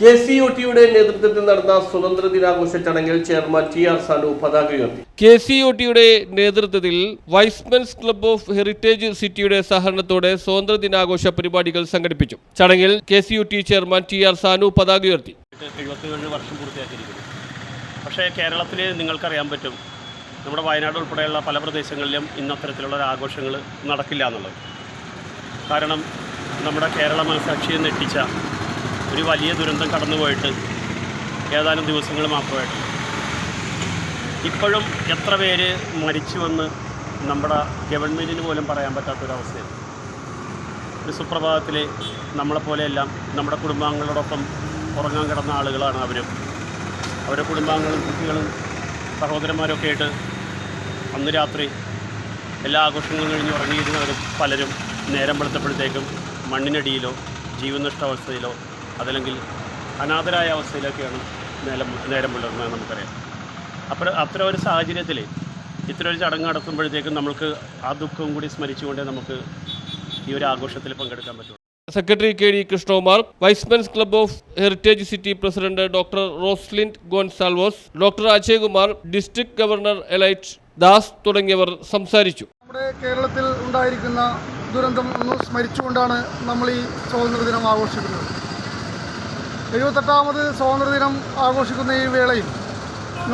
K C O ടിയുടെ നേതൃത്വത്തിൽ നടന്ന സ്വതന്ത്ര ദിനാഘോഷ ചടങ്ങിൽ ചെയർമാൻ ടി ആർ സാനു പതാക ഉയർത്തി. കെ സി ഒ ടിയുടെ നേതൃത്വത്തിൽ വൈസ്മെൻസ് ക്ലബ് ഓഫ് ഹെറിറ്റേജ് സിറ്റിയുടെ സഹകരണത്തോടെ സ്വതന്ത്ര ദിനാഘോഷ പരിപാടികൾ സംഘടിപ്പിച്ചു. ചടങ്ങിൽ K C O T chairman T R Sanu പതാക ഉയർത്തി. എഴുപത്തിയേഴ് വർഷം പൂർത്തിയാക്കിയിരിക്കുന്നു. പക്ഷേ കേരളത്തിൽ നിങ്ങൾക്കറിയാൻ പറ്റും നമ്മുടെ വയനാട് ഉൾപ്പെടെയുള്ള പല പ്രദേശങ്ങളിലും ഇന്നത്തരത്തിലുള്ള ആഘോഷങ്ങൾ നടക്കില്ല എന്നുള്ളത്. കാരണം നമ്മുടെ കേരള മനസാക്ഷിയെ നെട്ടിച്ച ഒരു വലിയ ദുരന്തം കടന്നുപോയിട്ട് ഏതാനും ദിവസങ്ങൾ മാത്രമായിട്ട്. ഇപ്പോഴും എത്ര പേര് മരിച്ചുവെന്ന് നമ്മുടെ ഗവൺമെന്റിന് പോലും പറയാൻ പറ്റാത്തൊരവസ്ഥയാണ്. ഒരു സുപ്രഭാതത്തിൽ നമ്മളെപ്പോലെയെല്ലാം നമ്മുടെ കുടുംബാംഗങ്ങളോടൊപ്പം ഉറങ്ങാൻ കിടന്ന ആളുകളാണ് അവരും. അവരുടെ കുടുംബാംഗങ്ങളും കുട്ടികളും സഹോദരന്മാരൊക്കെ ആയിട്ട് അന്ന് രാത്രി എല്ലാ ആഘോഷങ്ങളും കഴിഞ്ഞ് ഉറങ്ങിയിരുന്നവരും പലരും നേരം വെളുത്തപ്പോഴത്തേക്കും മണ്ണിനടിയിലോ ജീവനഷ്ടാവസ്ഥയിലോ അതല്ലെങ്കിൽ അനാഥരായ അവസ്ഥയിലൊക്കെയാണ് നേരം നേരം പുലർന്നത് നമുക്കറിയാം. അപ്പോൾ അത്ര ഒരു സാഹചര്യത്തിൽ ഇത്ര ഒരു ചടങ്ങ് നടത്തുമ്പോഴത്തേക്കും നമുക്ക് ആ ദുഃഖവും കൂടി സ്മരിച്ചുകൊണ്ടേ നമുക്ക് ഈ ഒരു ആഘോഷത്തിൽ പങ്കെടുക്കാൻ പറ്റുള്ളൂ secretary K D Krishnakumar Y's Men's club of heritage city president doctor Roslind Gonsalves doctor Ajayakumar district governor Elite Das തുടങ്ങിയവർ സംസാരിച്ചു. നമ്മുടെ കേരളത്തിൽ ഉണ്ടായിരിക്കുന്ന ദുരന്തം ഒന്ന് സ്മരിച്ചുകൊണ്ടാണ് നമ്മൾ ഈ സ്വാതന്ത്ര്യദിനം ആഘോഷിക്കുന്നത്. എഴുപത്തെട്ടാമത് സ്വാതന്ത്ര്യദിനം ആഘോഷിക്കുന്ന ഈ വേളയിൽ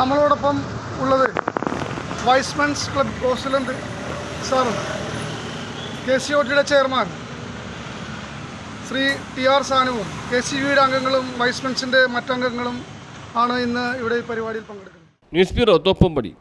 നമ്മളോടൊപ്പം ഉള്ളത് വൈസ്മെൻസ് ക്ലബ് പ്രസിഡന്റ് സാറും കെ സി ഒ ടിയുടെ ചെയർമാൻ ശ്രീ ടി ആർ സാനുവും കെ സി യുടെ അംഗങ്ങളും വൈസ്മെൻസിന്റെ മറ്റംഗങ്ങളും ആണ് ഇന്ന് ഇവിടെ ഈ പരിപാടിയിൽ പങ്കെടുക്കുന്നത്. News bureau Thoppumpady.